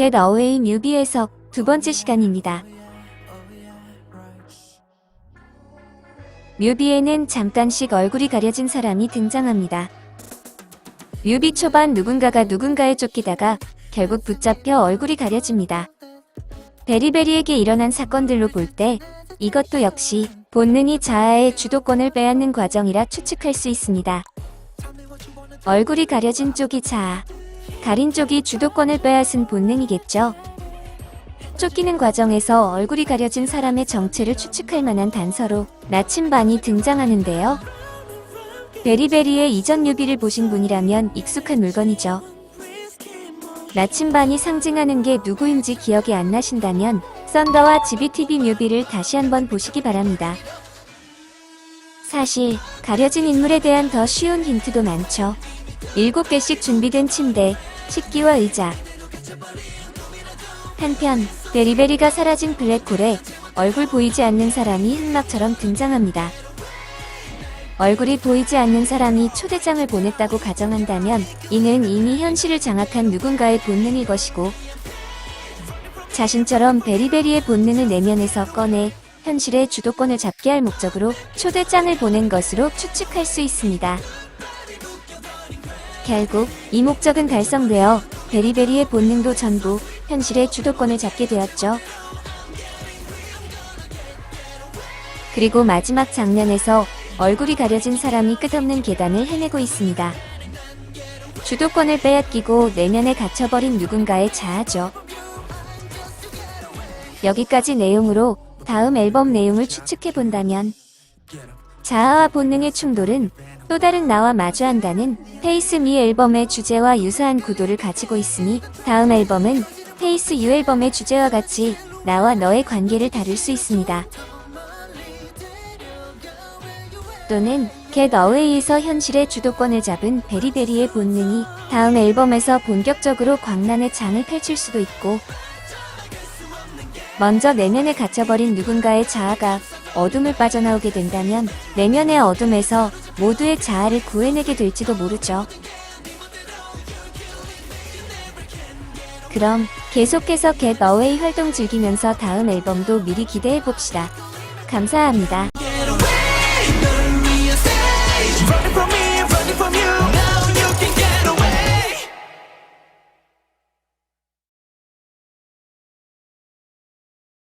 Get Away 뮤비에서 두 번째 시간입니다. 뮤비에는 잠깐씩 얼굴이 가려진 사람이 등장합니다. 뮤비 초반 누군가가 누군가에 쫓기다가 결국 붙잡혀 얼굴이 가려집니다. 베리베리에게 일어난 사건들로 볼 때 이것도 역시 본능이 자아의 주도권을 빼앗는 과정이라 추측할 수 있습니다. 얼굴이 가려진 쪽이 자아, 가린 쪽이 주도권을 빼앗은 본능이겠죠. 쫓기는 과정에서 얼굴이 가려진 사람의 정체를 추측할 만한 단서로 나침반이 등장하는데요. 베리베리의 이전 뮤비를 보신 분이라면 익숙한 물건이죠. 나침반이 상징하는 게 누구인지 기억이 안 나신다면 썬더와 GBTV 뮤비를 다시 한번 보시기 바랍니다. 사실 가려진 인물에 대한 더 쉬운 힌트도 많죠. 7개씩 준비된 침대, 식기와 의자. 한편 베리베리가 사라진 블랙홀에 얼굴 보이지 않는 사람이 흑막처럼 등장합니다. 얼굴이 보이지 않는 사람이 초대장을 보냈다고 가정한다면 이는 이미 현실을 장악한 누군가의 본능일 것이고 자신처럼 베리베리의 본능을 내면에서 꺼내 현실의 주도권을 잡게 할 목적으로 초대장을 보낸 것으로 추측할 수 있습니다. 결국 이 목적은 달성되어 베리베리의 본능도 전부 현실의 주도권을 잡게 되었죠. 그리고 마지막 장면에서 얼굴이 가려진 사람이 끝없는 계단을 헤매고 있습니다. 주도권을 빼앗기고 내면에 갇혀버린 누군가의 자아죠. 여기까지 내용으로 다음 앨범 내용을 추측해 본다면 자아와 본능의 충돌은 또 다른 나와 마주한다는 페이스 미 앨범의 주제와 유사한 구도를 가지고 있으니 다음 앨범은 페이스 유 앨범의 주제와 같이 나와 너의 관계를 다룰 수 있습니다. 또는 Get Away에서 현실의 주도권을 잡은 베리베리의 본능이 다음 앨범에서 본격적으로 광란의 장을 펼칠 수도 있고 먼저 내면에 갇혀버린 누군가의 자아가 어둠을 빠져나오게 된다면 내면의 어둠에서 모두의 자아를 구해내게 될지도 모르죠. 그럼 계속해서 Away 활동 즐기면서 다음 앨범도 미리 기대해 봅시다. 감사합니다.